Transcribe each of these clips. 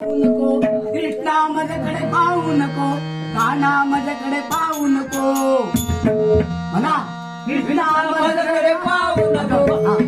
नको कृष्णा माझ्याकडे पाहू नको काना माझ्याकडे पाहू नको. म्हणा कृष्णा माझ्याकडे पाहू नको.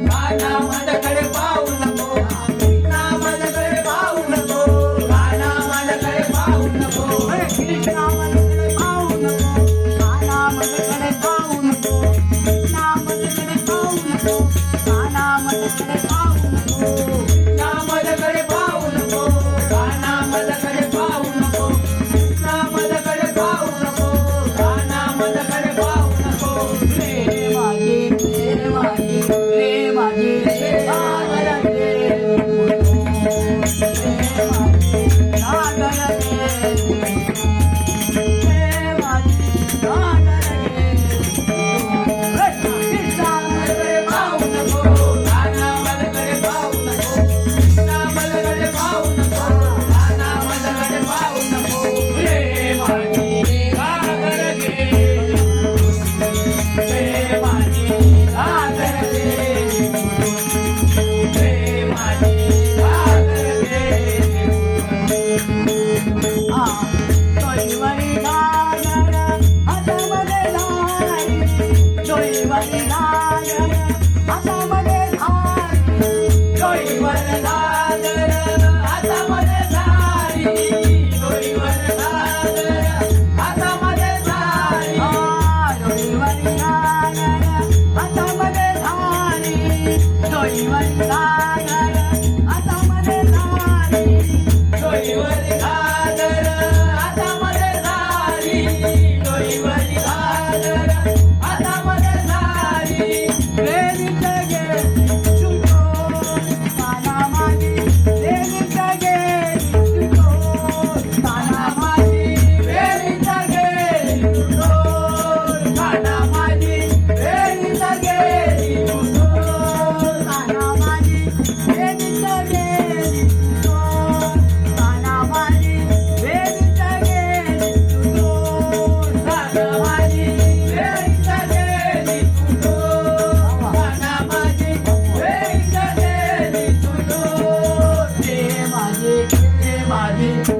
जोडीवर आता मध्ये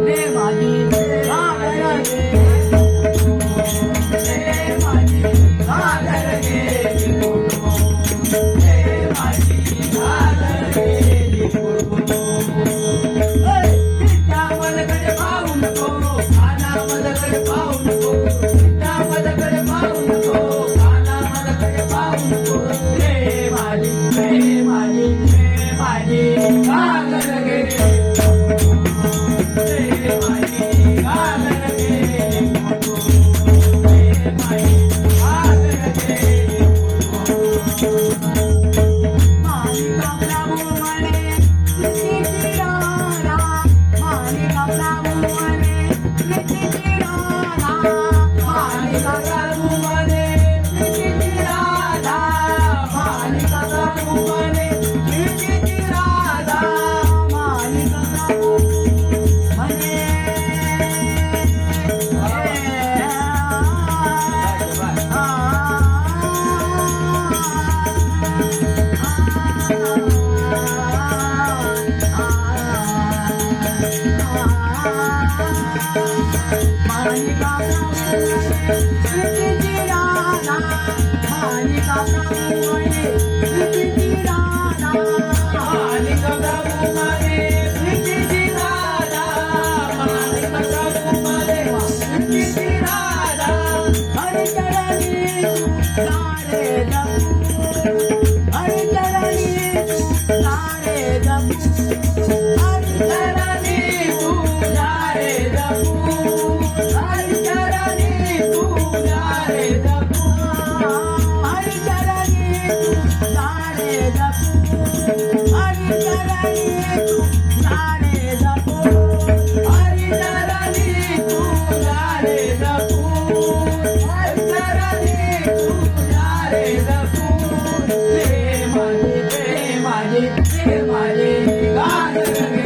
ပေးပါသည် Thank you. Thank you.